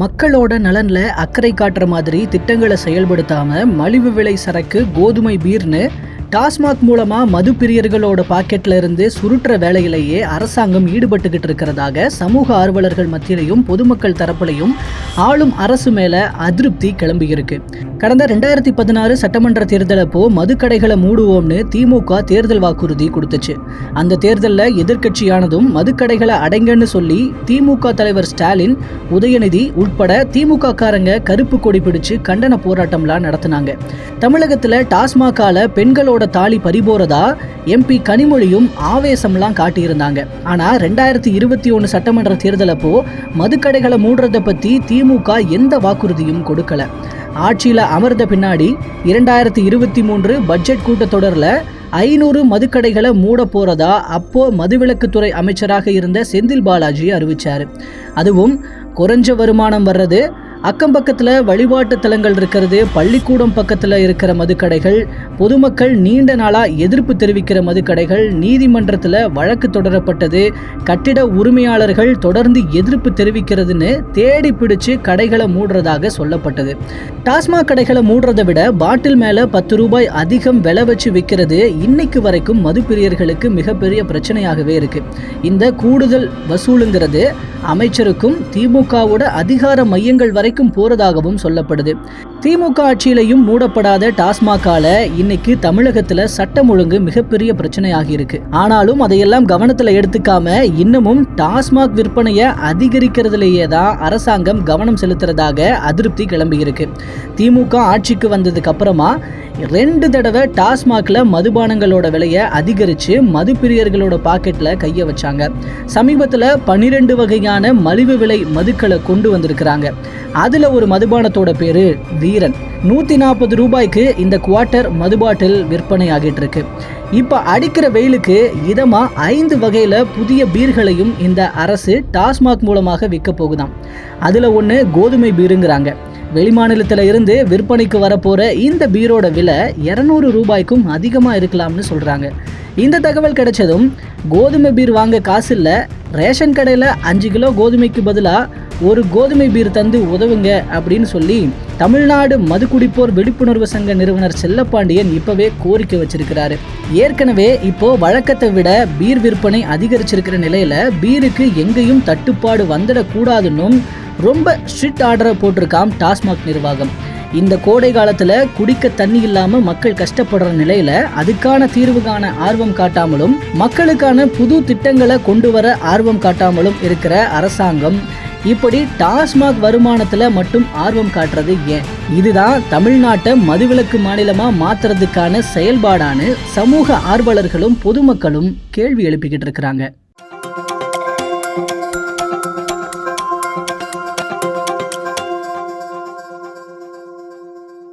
மக்களோட நலனில் அக்கறை காட்டுற மாதிரி திட்டங்களை செயல்படுத்தாமல் மலிவு விலை சரக்கு கோதுமை பீர்னு டாஸ்மாக் மூலமாக மது பிரியர்களோட பாக்கெட்ல இருந்து சுருட்டுற வேலையிலேயே அரசாங்கம் ஈடுபட்டுக்கிட்டு இருக்கிறதாக சமூக ஆர்வலர்கள் மத்தியிலையும் பொதுமக்கள் தரப்புலையும் ஆளும் அரசு மேலே அதிருப்தி கிளம்பியிருக்கு. கடந்த ரெண்டாயிரத்தி பதினாறு சட்டமன்ற தேர்தலப்போ மதுக்கடைகளை மூடுவோம்னு திமுக தேர்தல் வாக்குறுதி கொடுத்துச்சு. அந்த தேர்தலில் எதிர்க்கட்சியானதும் மதுக்கடைகளை அடைங்கன்னு சொல்லி திமுக தலைவர் ஸ்டாலின் உதயநிதி உட்பட திமுக காரங்க கருப்பு கொடி பிடிச்சு கண்டன போராட்டம்லாம் நடத்தினாங்க. தமிழகத்தில் டாஸ்மாகால பெண்களோட தாலி பறிபோறதா எம்பி கனிமொழியும் ஆவேசம்லாம் காட்டியிருந்தாங்க. ஆனால் ரெண்டாயிரத்தி இருபத்தி ஒன்று சட்டமன்ற தேர்தலப்போ மதுக்கடைகளை மூடுறதை பற்றி திமுக எந்த வாக்குறுதியும் கொடுக்கல. ஆட்சியில் அமர்ந்த பின்னாடி இரண்டாயிரத்தி இருபத்தி மூன்று பட்ஜெட் கூட்டத்தொடரில் ஐநூறு மதுக்கடைகளை மூட போறதா அப்போ மதுவிலக்குத்துறை அமைச்சராக இருந்த செந்தில் பாலாஜி அறிவித்தார் அதுவும் குறைஞ்ச வருமானம் வர்றது அக்கம் பக்கத்தில் வழிபாட்டு தலங்கள் இருக்கிறது பள்ளிக்கூடம் பக்கத்தில் இருக்கிற மதுக்கடைகள் பொதுமக்கள் நீண்ட நாளாக எதிர்ப்பு தெரிவிக்கிற மதுக்கடைகள் நீதிமன்றத்தில் வழக்கு தொடரப்பட்டது கட்டிட உரிமையாளர்கள் தொடர்ந்து எதிர்ப்பு தெரிவிக்கிறதுன்னு தேடி பிடிச்சு கடைகளை மூடுறதாக சொல்லப்பட்டது. டாஸ்மாக் கடைகளை மூடுறதை விட பாட்டில் மேலே பத்து ரூபாய் அதிகம் விலை வச்சு விற்கிறது இன்னைக்கு வரைக்கும் மதுப்பிரியர்களுக்கு மிகப்பெரிய பிரச்சனையாகவே இருக்கு. இந்த கூடுதல் வசூலுங்கிறது அமைச்சருக்கும் திமுகவோட அதிகார மையங்கள் வரைக்கும் போறதாகவும் சொல்லப்படுது. திமுக ஆட்சியிலையும் மூடப்படாத டாஸ்மாகால இன்னைக்கு தமிழகத்துல சட்டம் ஒழுங்கு மிகப்பெரிய பிரச்சனையாகி இருக்கு ஆனாலும் அதையெல்லாம் கவனத்துல எடுத்துக்காம இன்னமும் டாஸ்மாக் விற்பனையை அதிகரிக்கிறதுலேயே தான் அரசாங்கம் கவனம் செலுத்துறதாக அதிருப்தி கிளம்பி இருக்கு திமுக ஆட்சிக்கு வந்ததுக்கு அப்புறமா ரெண்டு தடவை டாஸ்மாக்ல மதுபானங்களோட விலையை அதிகரித்து மது பிரியர்களோட பாக்கெட்ல கையை வச்சாங்க. சமீபத்தில் பன்னிரெண்டு வகையான மலிவு விலை மதுக்களை கொண்டு வந்திருக்கிறாங்க. அதில் ஒரு மதுபானத்தோட பேர் வீரன். நூற்றி நாற்பது ரூபாய்க்கு இந்த குவார்ட்டர் மது பாட்டில் விற்பனை ஆகிட்டு இருக்கு இப்போ அடிக்கிற வெயிலுக்கு இதமாக ஐந்து வகையில் புதிய பீர்களையும் இந்த அரசு டாஸ்மாக் மூலமாக விற்க போகுதாம். அதில் ஒன்று கோதுமை பீருங்கிறாங்க. வெளிமாநிலத்தில் இருந்து விற்பனைக்கு வரப்போகிற இந்த பீரோட விலை இரநூறு ரூபாய்க்கும் அதிகமாக இருக்கலாம்னு சொல்கிறாங்க இந்த தகவல் கிடைச்சதும் கோதுமை பீர் வாங்க காசு இல்லை ரேஷன் கடையில் அஞ்சு கிலோ கோதுமைக்கு பதிலாக ஒரு கோதுமை பீர் தந்து உதவுங்க அப்படின்னு சொல்லி தமிழ்நாடு மதுக்குடிப்போர் விழிப்புணர்வு சங்க நிறுவனர் செல்லப்பாண்டியன் இப்பவே கோரிக்கை வச்சிருக்கிறாரு. ஏற்கனவே இப்போ வழக்கத்தை விட பீர் விற்பனை அதிகரிச்சிருக்கிற நிலையில பீருக்கு எங்கேயும் தட்டுப்பாடு வந்துடக்கூடாதுன்னும் ரொம்ப ஸ்ட்ரிக்ட் ஆர்டரை போட்டிருக்காம் டாஸ்மாக் நிர்வாகம். இந்த கோடை காலத்தில் குடிக்க தண்ணி இல்லாமல் மக்கள் கஷ்டப்படுற நிலையில் அதுக்கான தீர்வுக்கான ஆர்வம் காட்டாமலும் மக்களுக்கான புது திட்டங்களை கொண்டு வர ஆர்வம் காட்டாமலும் இருக்கிற அரசாங்கம் இப்படி டாஸ்மாக் வருமானத்தில் மட்டும் ஆர்வம் காட்டுறது ஏன்? இதுதான் தமிழ்நாட்டை மதுவிலக்கு மாநிலமாக மாற்றுறதுக்கான செயல்பாடான சமூக ஆர்வலர்களும் பொதுமக்களும் கேள்வி எழுப்பிக்கிட்டு இருக்கிறாங்க.